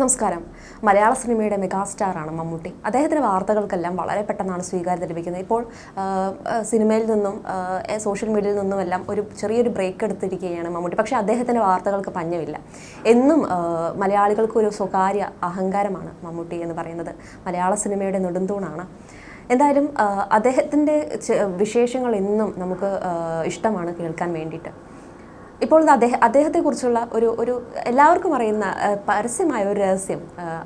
നമസ്കാരം. മലയാള സിനിമയുടെ മെഗാസ്റ്റാറാണ് മമ്മൂട്ടി. അദ്ദേഹത്തിന്റെ വാർത്തകൾക്കെല്ലാം വളരെ പെട്ടെന്നാണ് സ്വീകാര്യത ലഭിക്കുന്നത്. ഇപ്പോൾ സിനിമയിൽ നിന്നും സോഷ്യൽ മീഡിയയിൽ നിന്നും എല്ലാം ഒരു ചെറിയൊരു ബ്രേക്ക് എടുത്തിരിക്കുകയാണ് മമ്മൂട്ടി. പക്ഷേ അദ്ദേഹത്തിന്റെ വാർത്തകൾക്ക് പഞ്ഞമില്ല. എന്നും മലയാളികൾക്ക് ഒരു സ്വകാര്യ അഹങ്കാരമാണ് മമ്മൂട്ടി എന്ന് പറയുന്നത്. മലയാള സിനിമയുടെ നെടുന്തൂണാണ്. എന്തായാലും അദ്ദേഹത്തിന്റെ വിശേഷങ്ങൾ എന്നും നമുക്ക് ഇഷ്ടമാണ് കേൾക്കാൻ വേണ്ടിയിട്ട്. ഇപ്പോൾ അദ്ദേഹം അദ്ദേഹം അദ്ദേഹത്തെക്കുറിച്ചുള്ള ഒരു ഒരു എല്ലാവർക്കും അറിയുന്ന പരസ്യമായ ഒരു രഹസ്യം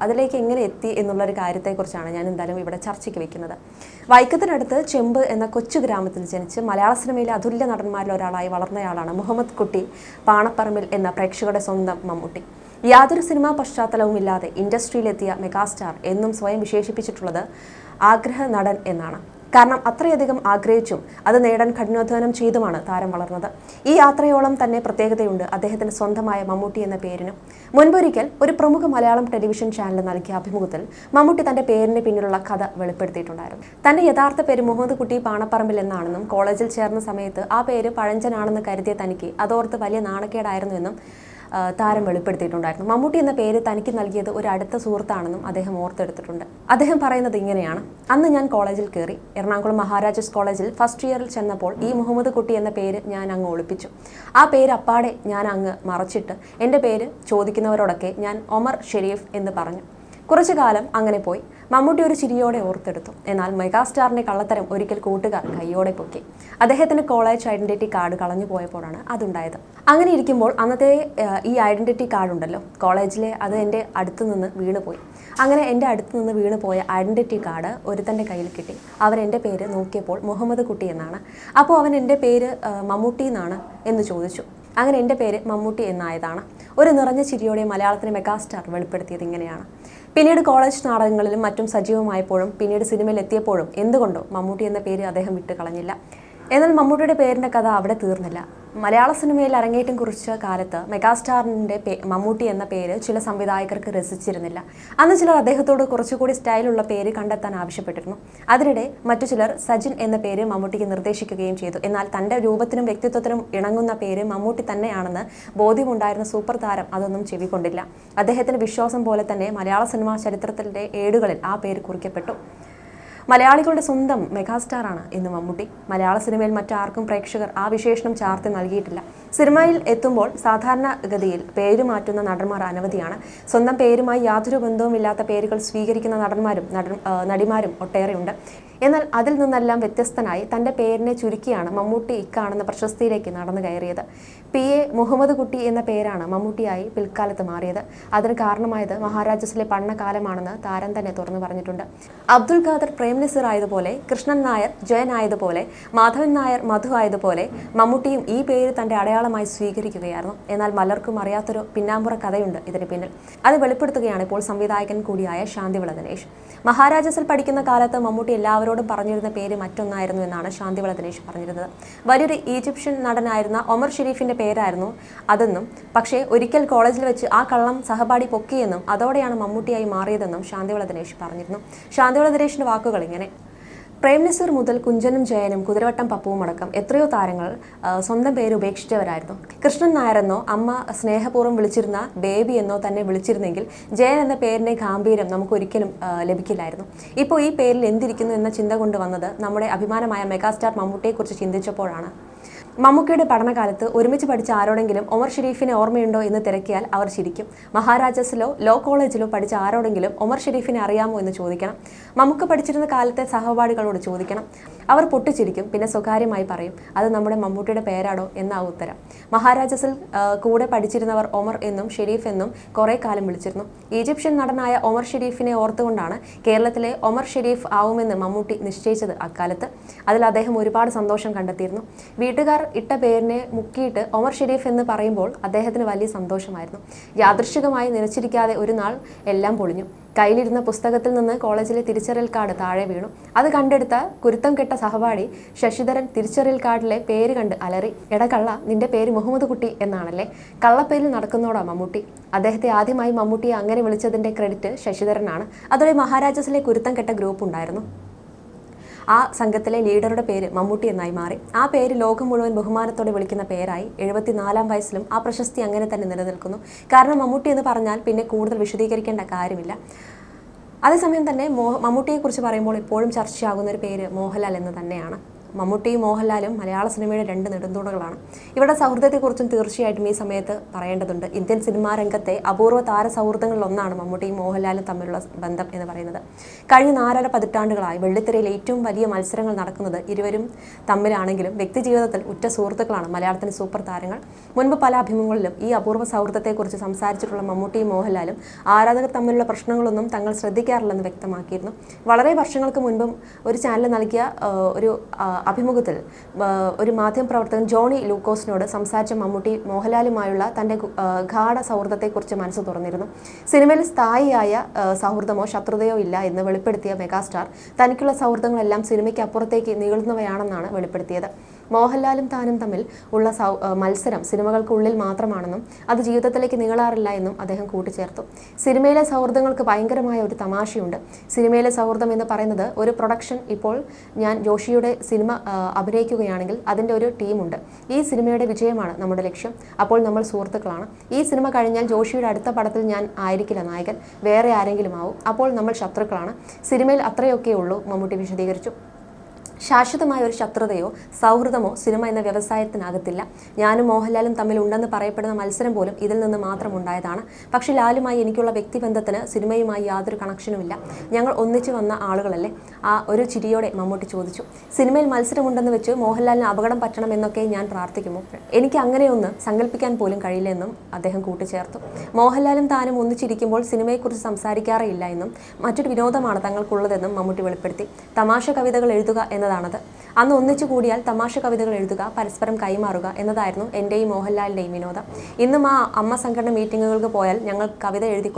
അതിലേക്ക് എങ്ങനെ എത്തി എന്നുള്ള ഒരു കാര്യത്തെക്കുറിച്ചാണ് ഞാൻ എന്തായാലും ഇവിടെ ചർച്ചയ്ക്ക് വെക്കുന്നത്. വൈക്കത്തിനടുത്ത് ചെമ്പ് എന്ന കൊച്ചു ഗ്രാമത്തിൽ ജനിച്ച് മലയാള സിനിമയിലെ അതുല്യ നടന്മാരിൽ ഒരാളായി വളർന്നയാളാണ് മുഹമ്മദ് കുട്ടി പാണപ്പറമ്പിൽ എന്ന പ്രേക്ഷകരുടെ സ്വന്തം മമ്മൂട്ടി. യാതൊരു സിനിമാ പശ്ചാത്തലവുമില്ലാതെ ഇൻഡസ്ട്രിയിലെത്തിയ മെഗാസ്റ്റാർ എന്നും സ്വയം വിശേഷിപ്പിച്ചിട്ടുള്ളത് ആഗ്രഹ നടൻ എന്നാണ്. കാരണം അത്രയധികം ആഗ്രഹിച്ചും അത് നേടാൻ കഠിനാധ്വാനം ചെയ്തുമാണ് താരം വളർന്നത്. ഈ യാത്രയോളം തന്നെ പ്രത്യേകതയുണ്ട് അദ്ദേഹത്തിന് സ്വന്തമായ മമ്മൂട്ടി എന്ന പേരിനും. മുൻപൊരിക്കൽ ഒരു പ്രമുഖ മലയാളം ടെലിവിഷൻ ചാനൽ നൽകിയ അഭിമുഖത്തിൽ മമ്മൂട്ടി തന്റെ പേരിന് പിന്നിലുള്ള കഥ വെളിപ്പെടുത്തിയിട്ടുണ്ടായിരുന്നു. തന്റെ യഥാർത്ഥ പേര് മുഹമ്മദ് കുട്ടി പാണപ്പറമ്പിൽ എന്നാണെന്നും കോളേജിൽ ചേർന്ന സമയത്ത് ആ പേര് പഴഞ്ചനാണെന്ന് കരുതിയ തനിക്ക് അതോർത്ത് വലിയ നാണക്കേടായിരുന്നുവെന്നും താരം വെളിപ്പെടുത്തിയിട്ടുണ്ടായിരുന്നു. മമ്മൂട്ടി എന്ന പേര് തനിക്ക് നൽകിയത് ഒരു അടുത്ത സുഹൃത്താണെന്നും അദ്ദേഹം ഓർത്തെടുത്തിട്ടുണ്ട്. അദ്ദേഹം പറയുന്നത് ഇങ്ങനെയാണ്. അന്ന് ഞാൻ കോളേജിൽ കയറി എറണാകുളം മഹാരാജാസ് കോളേജിൽ ഫസ്റ്റ് ഇയറിൽ ചെന്നപ്പോൾ ഈ മുഹമ്മദ് കുട്ടി എന്ന പേര് ഞാൻ അങ്ങ് ഒളിപ്പിച്ചു. ആ പേര് അപ്പാടെ ഞാൻ അങ്ങ് മറച്ചിട്ട് എന്റെ പേര് ചോദിക്കുന്നവരോടൊക്കെ ഞാൻ ഒമർ ഷെരീഫ് എന്ന് പറഞ്ഞു. കുറച്ചു കാലം അങ്ങനെ പോയി. മമ്മൂട്ടി ഒരു ചിരിയോടെ ഓർത്തെടുത്തു. എന്നാൽ മെഗാസ്റ്റാറിന്റെ കള്ളത്തരം ഒരിക്കൽ കൂട്ടുകാർ കൈയോടെ പൊക്കി. അദ്ദേഹത്തിന്റെ കോളേജ് ഐഡന്റിറ്റി കാർഡ് കളഞ്ഞു പോയപ്പോഴാണ് അതുണ്ടായത്. അങ്ങനെ ഇരിക്കുമ്പോൾ അന്നത്തെ ഈ ഐഡന്റിറ്റി കാർഡ് ഉണ്ടല്ലോ കോളേജിലെ അത് എന്റെ അടുത്തു നിന്ന് വീണുപോയി അങ്ങനെ എന്റെ അടുത്തു നിന്ന് വീണു പോയ ഐഡന്റിറ്റി കാർഡ് ഒരുത്തന്റെ കയ്യിൽ കിട്ടി. അവർ എന്റെ പേര് നോക്കിയപ്പോൾ മുഹമ്മദ് കുട്ടി എന്നാണ്. അപ്പോൾ അവൻ എന്റെ പേര് മമ്മൂട്ടി എന്നാണ് എന്ന് ചോദിച്ചു. അങ്ങനെ എന്റെ പേര് മമ്മൂട്ടി എന്നായതാണ്. ഒരു നിറഞ്ഞ ചിരിയോടെ മലയാളത്തിലെ മെഗാസ്റ്റാർ വെളിപ്പെടുത്തിയത് ഇങ്ങനെയാണ്. പിന്നീട് കോളേജ് നാടകങ്ങളിലും മറ്റും സജീവമായപ്പോഴും പിന്നീട് സിനിമയിൽ എത്തിയപ്പോഴും എന്തുകൊണ്ടോ മമ്മൂട്ടി എന്ന പേര് അദ്ദേഹം വിട്ട് കളഞ്ഞില്ല. എന്നാൽ മമ്മൂട്ടിയുടെ പേരിന്റെ കഥ അവിടെ തീർന്നില്ല. മലയാള സിനിമയിൽ അരങ്ങേറ്റം കുറിച്ച കാലത്ത് മെഗാസ്റ്റാറിന്റെ മമ്മൂട്ടി എന്ന പേര് ചില സംവിധായകർക്ക് രസിച്ചിരുന്നില്ല. അന്ന് ചിലർ അദ്ദേഹത്തോട് കുറച്ചുകൂടി സ്റ്റൈലുള്ള പേര് കണ്ടെത്താൻ ആവശ്യപ്പെട്ടിരുന്നു. അതിനിടെ മറ്റു ചിലർ സജിൻ എന്ന പേര് മമ്മൂട്ടിക്ക് നിർദ്ദേശിക്കുകയും ചെയ്തു. എന്നാൽ തന്റെ രൂപത്തിനും വ്യക്തിത്വത്തിനും ഇണങ്ങുന്ന പേര് മമ്മൂട്ടി തന്നെയാണെന്ന് ബോധ്യമുണ്ടായിരുന്ന സൂപ്പർ താരം അതൊന്നും ചെവിക്കൊണ്ടില്ല. അദ്ദേഹത്തിന്റെ വിശ്വാസം പോലെ തന്നെ മലയാള സിനിമാ ചരിത്രത്തിന്റെ ഏടുകളിൽ ആ പേര് കുറിക്കപ്പെട്ടു. മലയാളികളുടെ സ്വന്തം മെഗാസ്റ്റാറാണ് ഇന്ന് മമ്മൂട്ടി. മലയാള സിനിമയിൽ മറ്റാർക്കും പ്രേക്ഷകർ ആ വിശേഷണം ചാർത്തി നൽകിയിട്ടില്ല. സിനിമയിൽ എത്തുമ്പോൾ സാധാരണഗതിയിൽ പേര് മാറ്റുന്ന നടന്മാർ അനവധിയാണ്. സ്വന്തം പേരുമായി യാതൊരു ബന്ധവുമില്ലാത്ത പേരുകൾ സ്വീകരിക്കുന്ന നടന്മാരും നടിമാരും ഒട്ടേറെയുണ്ട്. എന്നാൽ അതിൽ നിന്നെല്ലാം വ്യത്യസ്തനായി തന്റെ പേരിനെ ചുരുക്കിയാണ് മമ്മൂട്ടി ഇക്കാണെന്ന പ്രശസ്തിയിലേക്ക് നടന്നു കയറിയത്. പി. എ. മുഹമ്മദ് കുട്ടി എന്ന പേരാണ് മമ്മൂട്ടിയായി പിൽക്കാലത്ത് മാറിയത്. അതിന് കാരണമായത് മഹാരാജസിലെ പണ്ണകാലമാണെന്ന് താരം തന്നെ തുറന്നു പറഞ്ഞിട്ടുണ്ട്. അബ്ദുൽ ഖാദർ പ്രേം ആയതുപോലെ കൃഷ്ണൻ നായർ ജയൻ ആയതുപോലെ മാധവൻ നായർ മധു ആയതുപോലെ മമ്മൂട്ടിയും ഈ പേര് തന്റെ അടയാളമായി സ്വീകരിക്കുകയായിരുന്നു. എന്നാൽ മലർക്കും അറിയാത്തൊരു പിന്നാമ്പുറ കഥയുണ്ട് ഇതിന് പിന്നിൽ. അത് വെളിപ്പെടുത്തുകയാണ് ഇപ്പോൾ സംവിധായകൻ കൂടിയായ ശാന്തിവിള ദിനേശ് മഹാരാജസിൽ പഠിക്കുന്ന കാലത്ത് മമ്മൂട്ടി എല്ലാവരോടും പറഞ്ഞിരുന്ന പേര് മറ്റൊന്നായിരുന്നു എന്നാണ് ശാന്തിവള ദിനേശ് പറഞ്ഞിരുന്നത്. വലിയൊരു ഈജിപ്ഷ്യൻ നടനായിരുന്ന ഒമർ ഷെരീഫിന്റെ പേരായിരുന്നു അതെന്നും പക്ഷേ ഒരിക്കൽ കോളേജിൽ വെച്ച് ആ കള്ളം സഹപാഠി പൊക്കിയെന്നും അതോടെയാണ് മമ്മൂട്ടിയായി മാറിയതെന്നും ശാന്തിവള ദിനേശ് പറഞ്ഞിരുന്നു. ശാന്തിവള ദിനേശിന്റെ വാക്കുകൾ ഇങ്ങനെ. പ്രേം നസീർ മുതൽ കുഞ്ചനും ജയനും കുതിരവട്ടം പപ്പുവും അടക്കം എത്രയോ താരങ്ങൾ സ്വന്തം പേര് ഉപേക്ഷിച്ചവരായിരുന്നു. കൃഷ്ണൻ നായരെന്നോ അമ്മ സ്നേഹപൂർവം വിളിച്ചിരുന്ന ബേബി എന്നോ തന്നെ വിളിച്ചിരുന്നെങ്കിൽ ജയൻ എന്ന പേരിന്റെ ഗാംഭീര്യം നമുക്ക് ഒരിക്കലും ലഭിക്കില്ലായിരുന്നു. ഇപ്പോൾ ഈ പേരിൽ എന്തിരിക്കുന്നു എന്ന ചിന്ത കൊണ്ട് വന്നത് നമ്മുടെ അഭിമാനമായ മെഗാസ്റ്റാർ മമ്മൂട്ടിയെക്കുറിച്ച് ചിന്തിച്ചപ്പോഴാണ്. മമ്മൂക്കയുടെ പഠനകാലത്ത് ഒരുമിച്ച് പഠിച്ച ആരോടെങ്കിലും ഒമർ ഷെരീഫിനെ ഓർമ്മയുണ്ടോ എന്ന് തിരക്കിയാൽ അവർ ചിരിക്കും. മഹാരാജസിലോ ലോ കോളേജിലോ പഠിച്ച ആരോടെങ്കിലും ഒമർ ഷെരീഫിനെ അറിയാമോ എന്ന് ചോദിക്കണം. മമ്മൂക്ക പഠിച്ചിരുന്ന കാലത്തെ സഹപാഠികളോട് ചോദിക്കണം. അവർ പൊട്ടിച്ചിരിക്കും പിന്നെ സ്വകാര്യമായി പറയും അത് നമ്മുടെ മമ്മൂട്ടിയുടെ പേരാണോ എന്നാ ഉത്തരം. മഹാരാജസിൽ കൂടെ പഠിച്ചിരുന്നവർ ഒമർ എന്നും ഷെരീഫ് എന്നും കുറേ കാലം വിളിച്ചിരുന്നു. ഈജിപ്ഷ്യൻ നടനായ ഒമർ ഷെരീഫിനെ ഓർത്തുകൊണ്ടാണ് കേരളത്തിലെ ഒമർ ഷെരീഫ് ആവുമെന്ന് മമ്മൂട്ടി നിശ്ചയിച്ചത് അക്കാലത്ത്. അതിൽ അദ്ദേഹം ഒരുപാട് സന്തോഷം കണ്ടെത്തിയിരുന്നു. വീട്ടുകാർ ഇട്ട പേരിനെ മുക്കിയിട്ട് ഒമർ ഷെരീഫ് എന്ന് പറയുമ്പോൾ അദ്ദേഹത്തിന് വലിയ സന്തോഷമായിരുന്നു. യാദൃശികമായി നിലച്ചിരിക്കാതെ ഒരു നാൾ എല്ലാം പൊളിഞ്ഞു. കയ്യിലിരുന്ന പുസ്തകത്തിൽ നിന്ന് കോളേജിലെ തിരിച്ചറിയൽ കാർഡ് താഴെ വീണു. അത് കണ്ടെടുത്ത കുരുത്തം കെട്ട സഹപാഠി ശശിധരൻ തിരിച്ചറിയൽ കാർഡിലെ പേര് കണ്ട് അലറി എടാ കള്ള നിന്റെ പേര് മുഹമ്മദ് കുട്ടി എന്നാണല്ലേ? കള്ളപ്പേരിൽ നടക്കുന്നോടാ മമ്മൂട്ടി. അദ്ദേഹത്തെ ആദ്യമായി മമ്മൂട്ടിയെ അങ്ങനെ വിളിച്ചതിന്റെ ക്രെഡിറ്റ് ശശിധരനാണ്. അതോടെ മഹാരാജസിലെ കുരുത്തം കെട്ട ഗ്രൂപ്പ് ഉണ്ടായിരുന്നു. ആ സംഘത്തിലെ ലീഡറുടെ പേര് മമ്മൂട്ടി എന്നായി മാറി. ആ പേര് ലോകം മുഴുവൻ ബഹുമാനത്തോടെ വിളിക്കുന്ന പേരായി എഴുപത്തിനാലാം വയസ്സിലും ആ പ്രശസ്തി അങ്ങനെ തന്നെ നിലനിൽക്കുന്നു. കാരണം മമ്മൂട്ടി എന്ന് പറഞ്ഞാൽ പിന്നെ കൂടുതൽ വിശദീകരിക്കേണ്ട കാര്യമില്ല. അതേസമയം തന്നെ മോ മമ്മൂട്ടിയെക്കുറിച്ച് പറയുമ്പോൾ ഇപ്പോഴും ചർച്ചയാകുന്ന ഒരു പേര് മോഹൻലാൽ എന്ന് തന്നെയാണ്. മമ്മൂട്ടിയും മോഹൻലാലും മലയാള സിനിമയുടെ രണ്ട് നെടുന്തൂണുകളാണ്. ഇവരുടെ സൗഹൃദത്തെക്കുറിച്ചും തീർച്ചയായിട്ടും ഈ സമയത്ത് പറയേണ്ടതുണ്ട്. ഇന്ത്യൻ സിനിമാ രംഗത്തെ അപൂർവ താര സൗഹൃദങ്ങളിലൊന്നാണ് മമ്മൂട്ടിയും മോഹൻലാലും തമ്മിലുള്ള ബന്ധം എന്ന് പറയുന്നത്. കഴിഞ്ഞ നാലര പതിറ്റാണ്ടുകളായി വെള്ളിത്തിരയിൽ ഏറ്റവും വലിയ മത്സരങ്ങൾ നടക്കുന്നത് ഇരുവരും തമ്മിലാണെങ്കിലും വ്യക്തിജീവിതത്തിൽ ഉറ്റ സുഹൃത്തുക്കളാണ് മലയാളത്തിന് സൂപ്പർ താരങ്ങൾ. മുൻപ് പല അഭിമുഖങ്ങളിലും ഈ അപൂർവ സൗഹൃദത്തെക്കുറിച്ച് സംസാരിച്ചിട്ടുള്ള മമ്മൂട്ടിയും മോഹൻലാലും ആരാധകർ തമ്മിലുള്ള പ്രശ്നങ്ങളൊന്നും തങ്ങൾ ശ്രദ്ധിക്കാറില്ലെന്ന് വ്യക്തമാക്കിയിരുന്നു. വളരെ വർഷങ്ങൾക്ക് മുൻപും ഒരു ചാനൽ നൽകിയ ഒരു അഭിമുഖത്തിൽ ഒരു മാധ്യമപ്രവർത്തകൻ ജോണി ലൂക്കോസിനോട് സംസാരിച്ച മമ്മൂട്ടി മോഹൻലാലുമായുള്ള തന്റെ ഗാഠ സൗഹൃദത്തെക്കുറിച്ച് മനസ്സ് തുറന്നിരുന്നു. സിനിമയിൽ സ്ഥായിയായ സൗഹൃദമോ ശത്രുതയോ ഇല്ല എന്ന് വെളിപ്പെടുത്തിയ മെഗാസ്റ്റാർ തനിക്കുള്ള സൗഹൃദങ്ങളെല്ലാം സിനിമയ്ക്ക് അപ്പുറത്തേക്ക് നീളുന്നവയാണെന്നാണ് വെളിപ്പെടുത്തിയത്. മോഹൻലാലും താനും തമ്മിൽ ഉള്ള മത്സരം സിനിമകൾക്കുള്ളിൽ മാത്രമാണെന്നും അത് ജീവിതത്തിലേക്ക് നീളാറില്ല എന്നും അദ്ദേഹം കൂട്ടിച്ചേർത്തു. സിനിമയിലെ സൗഹൃദങ്ങൾക്ക് ഭയങ്കരമായ ഒരു തമാശയുണ്ട്. സിനിമയിലെ സൗഹൃദം എന്ന് പറയുന്നത് ഒരു പ്രൊഡക്ഷൻ ഇപ്പോൾ ഞാൻ ജോഷിയുടെ സിനിമ അഭിനയിക്കുകയാണെങ്കിൽ അതിന്റെ ഒരു ടീമുണ്ട്. ഈ സിനിമയുടെ വിജയമാണ് നമ്മുടെ ലക്ഷ്യം. അപ്പോൾ നമ്മൾ സുഹൃത്തുക്കളാണ്. ഈ സിനിമ കഴിഞ്ഞാൽ ജോഷിയുടെ അടുത്ത പടത്തിൽ ഞാൻ ആയിരിക്കില്ല നായകൻ. വേറെ ആരെങ്കിലും ആവും അപ്പോൾ നമ്മൾ ശത്രുക്കളാണ്. സിനിമയിൽ അത്രയൊക്കെ ഉള്ളൂ മമ്മൂട്ടി വിശദീകരിച്ചു. ശാശ്വതമായ ഒരു ശത്രുതയോ സൗഹൃദമോ സിനിമ എന്ന വ്യവസായത്തിനകത്തില്ല. ഞാനും മോഹൻലാലും തമ്മിൽ ഉണ്ടെന്ന് പറയപ്പെടുന്ന മത്സരം പോലും ഇതിൽ നിന്ന് മാത്രം ഉണ്ടായതാണ്. പക്ഷേ ലാലുമായി എനിക്കുള്ള വ്യക്തിബന്ധത്തിന് സിനിമയുമായി യാതൊരു കണക്ഷനുമില്ല. ഞങ്ങൾ ഒന്നിച്ചു വന്ന ആളുകളല്ലേ? ആ ഒരു ചിരിയോടെ മമ്മൂട്ടി ചോദിച്ചു. സിനിമയിൽ മത്സരമുണ്ടെന്ന് വെച്ച് മോഹൻലാലിന് അപകടം പറ്റണം എന്നൊക്കെ ഞാൻ പ്രാർത്ഥിക്കുമോ? എനിക്ക് അങ്ങനെയൊന്ന് സങ്കല്പിക്കാൻ പോലും കഴിയില്ലെന്നും അദ്ദേഹം കൂട്ടിച്ചേർത്തു. മോഹൻലാലും താനും ഒന്നിച്ചിരിക്കുമ്പോൾ സിനിമയെക്കുറിച്ച് സംസാരിക്കാറേ ഇല്ല എന്നും മറ്റൊരു വിനോദമാണ് തങ്ങൾക്കുള്ളതെന്നും മമ്മൂട്ടി വെളിപ്പെടുത്തി. തമാശ കവിതകൾ എഴുതുക എന്നതാണത് അന്ന് ഒന്നിച്ചു കൂടിയാൽ തമാശ കവിതകൾ എഴുതുക പരസ്പരം കൈമാറുക എന്നതായിരുന്നു എന്റെയും മോഹൻലാലിന്റെയും വിനോദം. ഇന്നും ആ അമ്മ സംഘടന മീറ്റിങ്ങുകൾക്ക് പോയാൽ ഞങ്ങൾ കവിത എഴുതി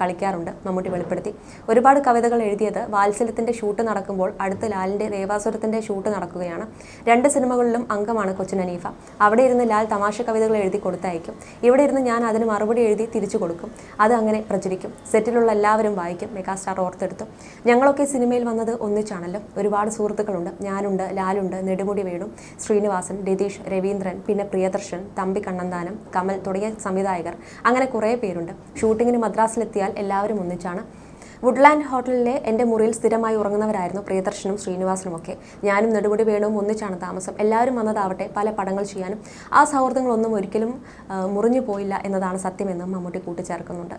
കളിക്കാറുണ്ട് മമ്മൂട്ടി വെളിപ്പെടുത്തി. ഒരുപാട് കവിതകൾ എഴുതിയത് വാത്സല്യത്തിന്റെ ഷൂട്ട് നടക്കുമ്പോൾ അടുത്ത ലാലിന്റെ ദേവാസുരത്തിന്റെ ഷൂട്ട് നടക്കുകയാണ്. രണ്ട് സിനിമകളിലും അംഗമാണ് കൊച്ചിൻ നനീഫ അവിടെ ഇരുന്ന് ലാൽ തമാശ കവിതകൾ എഴുതി കൊടുത്തയക്കും. ഇവിടെ ഇരുന്ന് ഞാൻ അതിന് മറുപടി എഴുതി തിരിച്ചു കൊടുക്കും. അത് അങ്ങനെ പ്രചരിക്കും. സെറ്റിലുള്ള എല്ലാവരും വായിക്കും മെഗാസ്റ്റാർ ഓർത്തെടുത്തു. ഞങ്ങളൊക്കെ സിനിമയിൽ വന്നത് ഒന്നിച്ചാണല്ലോ. ഒരുപാട് സുഹൃത്തുക്കളുണ്ട്. ഞാനുണ്ട് ലാലുണ്ട് നെടുമുടി വേണു ശ്രീനിവാസൻ രതീഷ് രവീന്ദ്രൻ പിന്നെ പ്രിയദർശൻ തമ്പി കണ്ണന്താനം കമൽ തുടങ്ങിയ സംവിധായകർ. അങ്ങനെ കുറേ പേരുണ്ട്. ഷൂട്ടിങ്ങിന് മദ്രാസിലെത്തിയാൽ എല്ലാവരും ഒന്നിച്ചാണ്. വുഡ്ലാൻഡ് ഹോട്ടലിലെ എന്റെ മുറിയിൽ സ്ഥിരമായി ഉറങ്ങുന്നവരായിരുന്നു പ്രിയദർശനും ശ്രീനിവാസനും ഒക്കെ. ഞാനും നെടുമുടി വേണുവും ഒന്നിച്ചാണ് താമസം. എല്ലാവരും വന്നതാവട്ടെ പല പടങ്ങൾ ചെയ്യാനും. ആ സൗഹൃദങ്ങളൊന്നും ഒരിക്കലും മുറിഞ്ഞു പോയില്ല എന്നതാണ് സത്യമെന്നും മമ്മൂട്ടി കൂട്ടിച്ചേർക്കുന്നുണ്ട്.